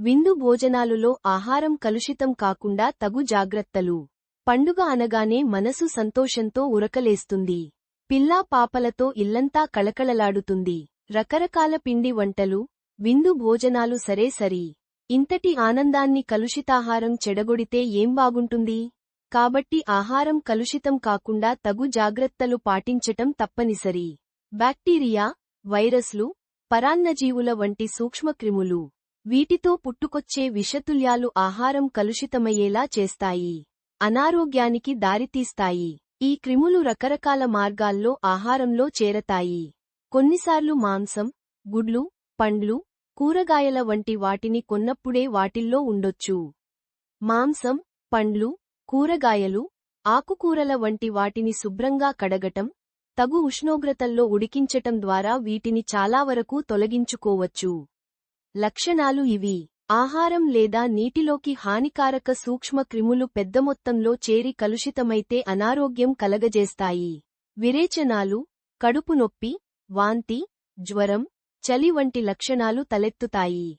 విందు భోజనాలులో ఆహారం కలుషితం కాకుండా తగు జాగ్రత్తలు. పండుగ అనగానే మనసు సంతోషంతో ఉరకలేస్తుంది. పిల్లా పాపలతో ఇల్లంతా కళకళలాడుతుంది. రకరకాల పిండి వంటలు విందు భోజనాలు సరే సరి. ఇంతటి ఆనందాన్ని కలుషితాహారం చెడగొడితే ఏం బాగుంటుంది? కాబట్టి ఆహారం కలుషితం కాకుండా తగు జాగ్రత్తలు పాటించటం తప్పనిసరి. బ్యాక్టీరియా వైరస్లు పరాన్నజీవుల వంటి సూక్ష్మక్రిములు. వీటితో పుట్టుకొచ్చే విషతుల్యాలు ఆహారం కలుషితమయ్యేలా చేస్తాయి. అనారోగ్యానికి దారితీస్తాయి. ఈ క్రిములు రకరకాల మార్గాల్లో ఆహారంలో చేరతాయి. కొన్నిసార్లు మాంసం గుడ్లు పండ్లు కూరగాయల వంటి వాటిని కొన్నప్పుడే వాటిల్లో ఉండొచ్చు. మాంసం పండ్లు కూరగాయలు ఆకుకూరల వంటి వాటిని శుభ్రంగా కడగటం తగు ఉష్ణోగ్రతల్లో ఉడికించటం ద్వారా వీటిని చాలావరకు తొలగించుకోవచ్చు. లక్షణాలు ఇవి. ఆహారం లేదా నీటిలోకి హానికారక సూక్ష్మ క్రిములు పెద్ద మొత్తంలో చేరి కలుషితమైతే అనారోగ్యం కలగజేస్తాయి. విరేచనాలు కడుపు నొప్పి వాంతి జ్వరం చలి వంటి లక్షణాలు తలెత్తుతాయి.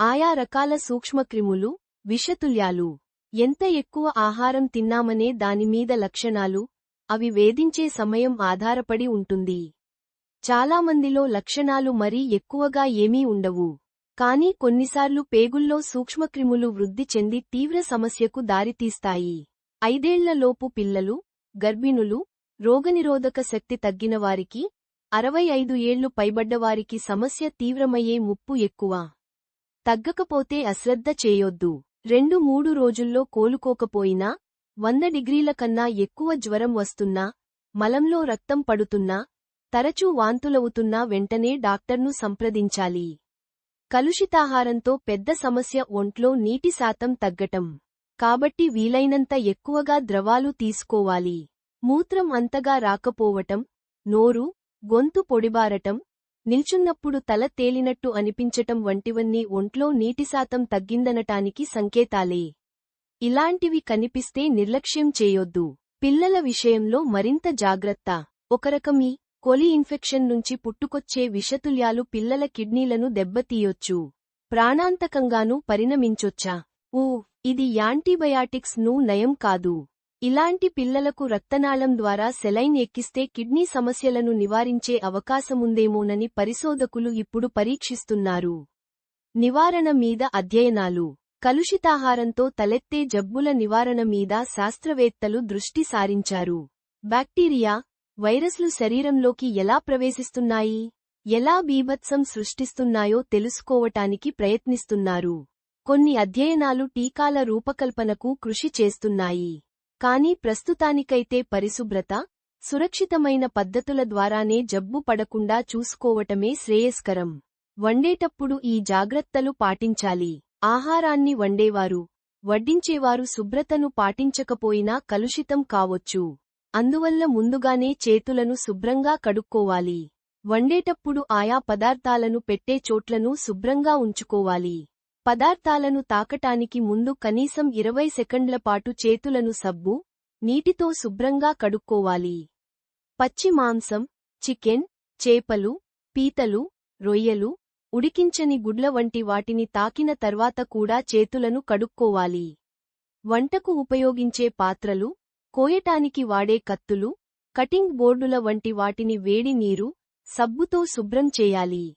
ఆయా రకాల సూక్ష్మక్రిములు విషతుల్యాలు. ఎంత ఎక్కువ ఆహారం తిన్నామనే దానిమీద లక్షణాలు అవి వేధించే సమయం ఆధారపడి ఉంటుంది. చాలామందిలో లక్షణాలు మరీ ఎక్కువగా ఏమీ ఉండవు. కానీ కొన్నిసార్లు పేగుల్లో సూక్ష్మక్రిములు వృద్ధి చెంది తీవ్ర సమస్యకు దారితీస్తాయి. ఐదేళ్ళలోపు పిల్లలు గర్భిణులు రోగనిరోధక శక్తి తగ్గినవారికి అరవై ఐదు ఏళ్ళు పైబడ్డవారికి సమస్య తీవ్రమయ్యే ముప్పు ఎక్కువ. తగ్గకపోతే అశ్రద్ధ చేయొద్దు. రెండు మూడు రోజుల్లో కోలుకోకపోయినా వంద డిగ్రీల కన్నా ఎక్కువ జ్వరం వస్తున్నా మలంలో రక్తం పడుతున్నా తరచూ వాంతులవుతున్నా వెంటనే డాక్టర్ను సంప్రదించాలి. కలుషితాహారంతో పెద్ద సమస్య ఒంట్లో నీటి శాతం తగ్గటం. కాబట్టి వీలైనంత ఎక్కువగా ద్రవాలు తీసుకోవాలి. మూత్రం అంతగా రాకపోవటం నోరు గొంతు పొడిబారటం నిల్చున్నప్పుడు తల తేలినట్టు అనిపించటం వంటివన్నీ ఒంట్లో నీటి శాతం తగ్గిందనటానికి సంకేతాలే. ఇలాంటివి కనిపిస్తే నిర్లక్ష్యం చేయొద్దు. పిల్లల విషయంలో మరింత జాగ్రత్త. ఒకరకమీ కొలి ఇన్ఫెక్షన్ నుంచి పుట్టుకొచ్చే విషతుల్యాలు పిల్లల కిడ్నీలను దెబ్బతీయొచ్చు. ప్రాణాంతకంగానూ పరిణమించొచ్చా? ఊ ఇది యాంటీబయాటిక్స్ను నయం కాదు. ఇలాంటి పిల్లలకు రక్తనాళం ద్వారా సెలైన్ ఎక్కిస్తే కిడ్నీ సమస్యలను నివారించే అవకాశముందేమోనని పరిశోధకులు ఇప్పుడు పరీక్షిస్తున్నారు. నివారణ మీద అధ్యయనాలు. కలుషితాహారంతో తలెత్తే జబ్బుల నివారణ మీద శాస్త్రవేత్తలు దృష్టి సారించారు. బ్యాక్టీరియా వైరస్లు శరీరంలోకి ఎలా ప్రవేశిస్తున్నాయి? ఎలా బీభత్సం సృష్టిస్తున్నాయో తెలుసుకోవటానికి ప్రయత్నిస్తున్నారు. కొన్ని అధ్యయనాలు టీకాల రూపకల్పనకు కృషి చేస్తున్నాయి. కానీ ప్రస్తుతానికైతే పరిశుభ్రత సురక్షితమైన పద్ధతుల ద్వారానే జబ్బు పడకుండా చూసుకోవటమే శ్రేయస్కరం. వండేటప్పుడు ఈ జాగ్రత్తలు పాటించాలి. ఆహారాన్ని వండేవారు వడ్డించేవారు శుభ్రతను పాటించకపోయినా కలుషితం కావొచ్చు. అందువల్ల ముందుగానే చేతులను శుభ్రంగా కడుక్కోవాలి. వండేటప్పుడు ఆయా పదార్థాలను పెట్టే చోట్లను శుభ్రంగా ఉంచుకోవాలి. పదార్థాలను తాకటానికి ముందు కనీసం ఇరవై సెకండ్ల పాటు చేతులను సబ్బు నీటితో శుభ్రంగా కడుక్కోవాలి. పచ్చి మాంసం చికెన్ చేపలు పీతలు రొయ్యలు ఉడికించని గుడ్ల వంటి వాటిని తాకిన తర్వాత కూడా చేతులను కడుక్కోవాలి. వంటకు ఉపయోగించే పాత్రలు కోయటానికి వాడే కత్తులు కటింగ్ బోర్డుల వంటి వాటిని వేడి నీరు సబ్బుతో శుభ్రం చేయాలి.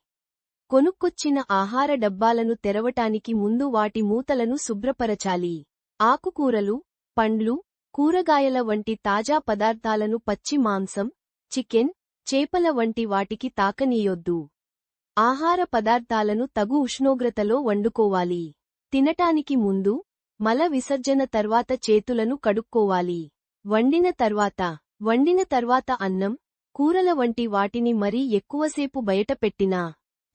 కొనుక్కొచ్చిన ఆహార డబ్బాలను తెరవటానికి ముందు వాటి మూతలను శుభ్రపరచాలి. ఆకుకూరలు పండ్లు కూరగాయల వంటి తాజా పదార్థాలను పచ్చి మాంసం చికెన్ చేపల వంటి వాటికి తాకనీయొద్దు. ఆహార పదార్థాలను తగు ఉష్ణోగ్రతలో వండుకోవాలి. తినటానికి ముందు మల విసర్జన తర్వాత చేతులను కడుక్కోవాలి. వండిన తర్వాత వండిన తర్వాత అన్నం కూరల వంటి వాటిని మరీ ఎక్కువసేపు బయటపెట్టినా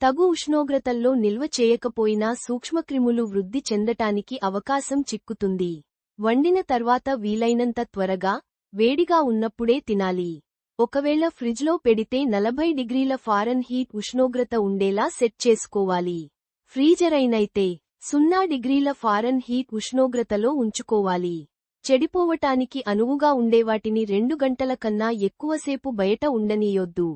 తగు ఉష్ణోగ్రతల్లో నిల్వ చేయకపోయినా సూక్ష్మక్రిములు వృద్ధి చెందటానికి అవకాశం చిక్కుతుంది. వండిన తర్వాత వీలైనంత త్వరగా వేడిగా ఉన్నప్పుడే తినాలి. ఒకవేళ ఫ్రిజ్లో పెడితే నలభై డిగ్రీల ఫారెన్ హీట్ ఉష్ణోగ్రత ఉండేలా సెట్ చేసుకోవాలి. ఫ్రీజరైనైతే సున్నా డిగ్రీల ఫారెన్ హీట్ ఉష్ణోగ్రతలో ఉంచుకోవాలి. చెడిపోవటానికి అనువుగా ఉండేవాటిని రెండు గంటల కన్నా ఎక్కువసేపు బయట ఉండనీయొద్దు.